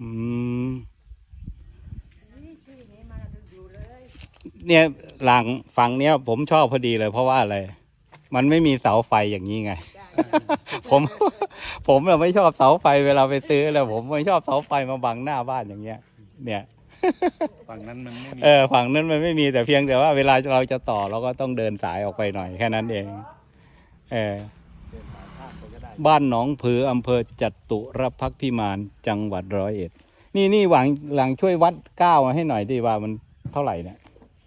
อืมเนี่ยหลังฝั่งเนี้ย ผมชอบพอดีเลย เพราะว่าอะไร มันไม่มีเสาไฟอย่างนี้ไง ผม ผมเราไม่ชอบเสาไฟเวลาไปซื้อเลยผมไม่ชอบเสาไฟมาบังหน้าบ้านอย่างเงี้ย เนี่ยฝั่งนั้นมันไม่มีเออฝั่งนั้นมันไม่มีแต่เพียงแต่ว่าเวลาเราจะต่อเราก็ต้องเดินสายออกไปหน่อยแค่นั้นเอง เออ บ้านหนองผืออำเภอจัตุรพักษ์พิมานจังหวัดร้อยเอ็ด นี่นี่หวังหลังช่วยวัดก้าวมาให้หน่อยดิว่ามันเท่าไหร่เนี่ย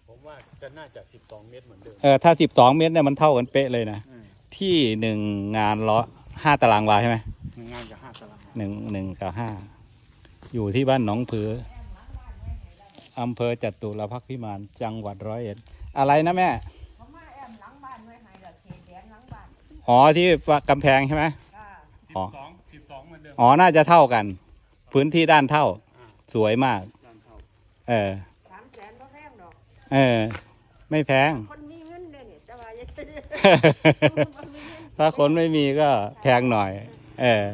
ผมว่าก็น่าจะ12เมตรเหมือนเดิมเออถ้าสิบสองเมตรเนี่ยมันเท่ากันเป๊ะเลยนะอืมที่หนึ่งงานร้อยห้าตารางวาใช่ไหมหนึ่งงานกับห้าตารางวาหนึ่งหนึ่งกับห้าอยู่ที่บ้านหนองผืออำเภอจัตุรพักษ์พิมานจังหวัดร้อยเอ็ด อะไรนะแม่ อ๋อที่กำแพงใช่ไหมจ้าอ๋อ12 12เหมือนเดิมอ๋อน่าจะเท่ากัน พื้นที่ด้านเท่า สวยมาก ด้านเท่าเออสามแสนก็แพงดอกเออ ไม่แพง คนมีเงินเด้เนี่ยแต่ว่าอย่าซื้อคนมีเงินถ้าคนไม่มีก็แพงหน่อย เออ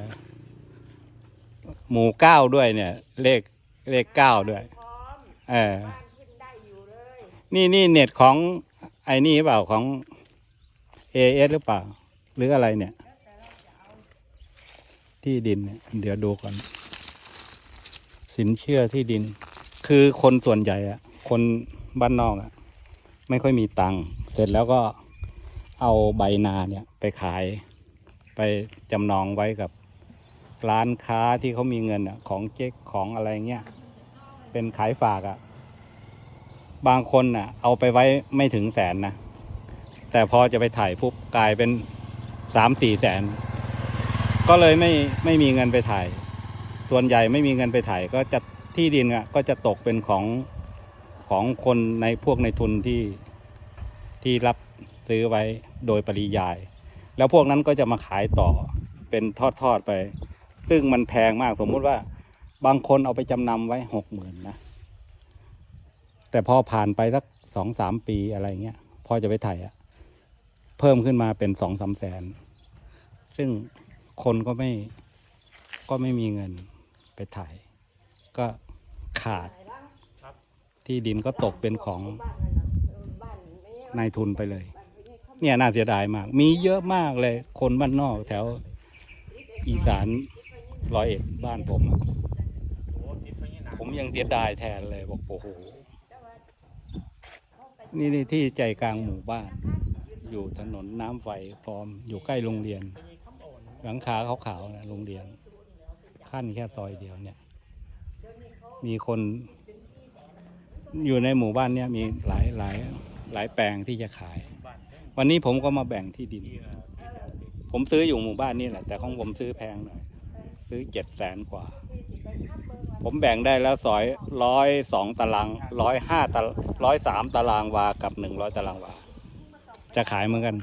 หมู่เก้าด้วยเนี่ย เลขเลขเก้าด้วยพร้อมเออบ้านขึ้นได้อยู่เลยนี่นี่เน็ตของไอ้นี่เปล่าของเอเอสหรือเปล่าห รืออะไรเนี่ย ที่ดินเนี่ยเดี๋ยวดูก่อน สินเชื่อที่ดิน คือคนส่วนใหญ่อะคนบ้านนอกอะไม่ค่อยมีตังค์เสร็จแล้วก็เอาใบนาเนี่ยไปขาย ไปจำนองไว้กับร้านค้าที่เขามีเงินอะของเจ๊กของอะไรเงี้ยเป็นขายฝากอะบางคนน่ะเอาไปไว้ไม่ถึงแสนนะแต่พอจะไปถ่ายปุ๊บกลายเป็น สามสี่แสน ก็เลยไม่ไม่มีเงินไปถ่าย ส่วนใหญ่ไม่มีเงินไปถ่าย ก็จะที่ดินอะก็จะตกเป็นของของคนในพวกในทุนที่ที่รับซื้อไว้โดยปริยาย แล้วพวกนั้นก็จะมาขายต่อเป็นทอดๆไป ซึ่งมันแพงมากสมมุติว่าบางคนเอาไปจำนำไว้หกหมื่นนะ แต่พอผ่านไปสักสองสามปีอะไรเงี้ย พอจะไปถ่ายอะเพิ่มขึ้นมาเป็นสองสามแสน ซึ่งคนก็ไม่ก็ไม่มีเงินไปถ่าย ก็ขาดไหนล่ะที่ดินก็ตกเป็นของบ้านนั่นน่ะเออบ้านไม่ใช่นายทุนไปเลยบ้านไม่ใช่เขาเนี่ยน่าเสียดายมาก มีเยอะมากเลย คนบ้านนอกแถวอีสานร้อยเอ็ดบ้านผมอะโอ้ทิศไปนี่นะผมยังเสียดายแทนเลยบอกโอ้โหนี่นี่ที่ใจกลางหมู่บ้าน อยู่ถนนน้ำไฟพร้อมอยู่ใกล้โรงเรียน หลังคาขาวๆนะโรงเรียน ขั้นแค่ซอยเดียวเนี่ย มีคน อยู่ในหมู่บ้านเนี่ยมีหลายหลายหลายแปลงที่จะขาย วันนี้ผมก็มาแบ่งที่ดิน ผมซื้ออยู่หมู่บ้านนี่แหละ แต่ของผมซื้อแพงหน่อย ซื้อเจ็ดแสนกว่า ผมแบ่งได้แล้วสอยร้อยสองตารางร้อยห้าตารร้อยสามตารางวากับหนึ่งร้อยตารางวา จะขายเหมือนกัน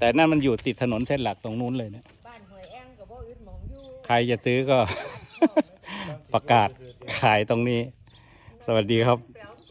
แต่นั่นมันอยู่ติดถนนเส้นหลักตรงนู้นเลยเนี่ยบ้านหวยแองกับบ่อึดหมองอยู่ใครจะซื้อก็ ประกาศขายตรงนี้ สวัสดีครับแป